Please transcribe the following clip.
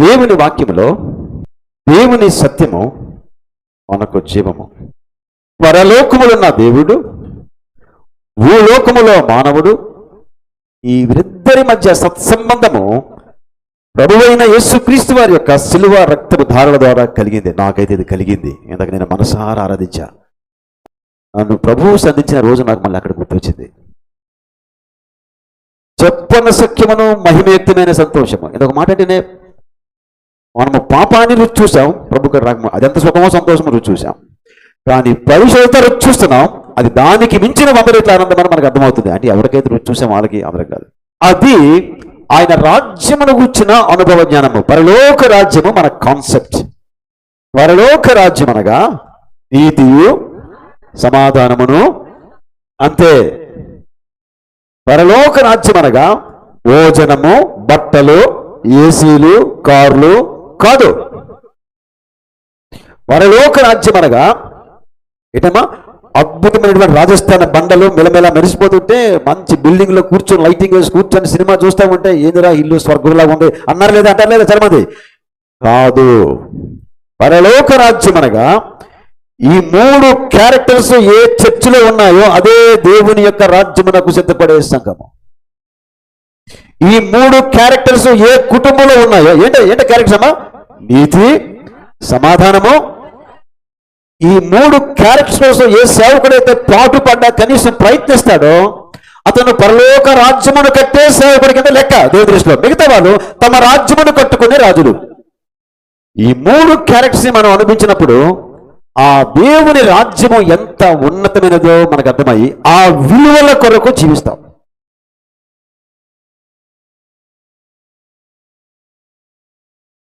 దేవుని వాక్యములో దేవుని సత్యము మనకు జీవము. పరలోకములున్న దేవుడు భూలోకములో మానవుడు ఈ వీరిద్దరి మధ్య సత్సంబంధము ప్రభువైన యేసుక్రీస్తు వారి యొక్క సిలువ రక్తపు ధారల ద్వారా కలిగింది. నాకైతే ఇది కలిగింది. ఇందాక నేను మనసారా ఆరాధించా. నన్ను ప్రభువు సంధించిన రోజు నాకు మళ్ళీ అక్కడ గుర్తొచ్చింది. చెప్పన సఖ్యమును మహిమయుక్తమైన సంతోషము. ఇదొక మాట అంటేనే మనము పాపాన్ని రుచి చూసాం. ప్రభు గారు అది ఎంత సుఖమో సంతోషమో రుచి చూసాం. కానీ పరిశోధన రుచి చూస్తున్నాం. అది దానికి మించిన వంద రెట్ల ఆనందమని మనకు అర్థమవుతుంది. అంటే ఎవరికైతే రుచి చూసాం వాళ్ళకి అందరం కాదు. అది ఆయన రాజ్యమును కూర్చిన అనుభవ జ్ఞానము. పరలోక రాజ్యము మన కాన్సెప్ట్ పరలోక రాజ్యం అనగా నీతియు సమాధానమును అంతే. పరలోక రాజ్యం అనగా భోజనము బట్టలు ఏసీలు కార్లు కాదు. పరలోక రాజ్యం అనగా ఏటమ్మా? అద్భుతమైనటువంటి రాజస్థాన్ బండలు మెలమెల మెరిసిపోతుంటే మంచి బిల్డింగ్లో కూర్చొని లైటింగ్ వేసి కూర్చొని సినిమా చూస్తా ఉంటే ఏందిరా ఇల్లు స్వర్గంలాగా ఉంది? అన్నారు లేదా అంటారు లేదా చాలా కాదు. పరలోక రాజ్యం అనగా ఈ మూడు క్యారెక్టర్స్ ఏ చర్చిలో ఉన్నాయో అదే దేవుని యొక్క రాజ్యమునకు సిద్ధపడే సంఘము. ఈ మూడు క్యారెక్టర్స్ ఏ కుటుంబంలో ఉన్నాయో ఏంటి ఏంటి క్యారెక్టర్స్ అమ్మా? నీతి సమాధానము. ఈ మూడు క్యారెక్టర్స్ కోసం ఏ సేవకుడైతే పాటు పడ్డా కనీసం ప్రయత్నిస్తాడో అతను పరలోక రాజ్యమును కట్టే సేవకుడి కింద లెక్క. దేవుడి దృష్టిలో మిగతా వాళ్ళు తమ రాజ్యమును కట్టుకునే రాజులు. ఈ మూడు క్యారెక్టర్స్ మనం అనిపించినప్పుడు ఆ దేవుని రాజ్యము ఎంత ఉన్నతమైనదో మనకు అర్థమయ్యి ఆ విలువల కొరకు జీవిస్తాం.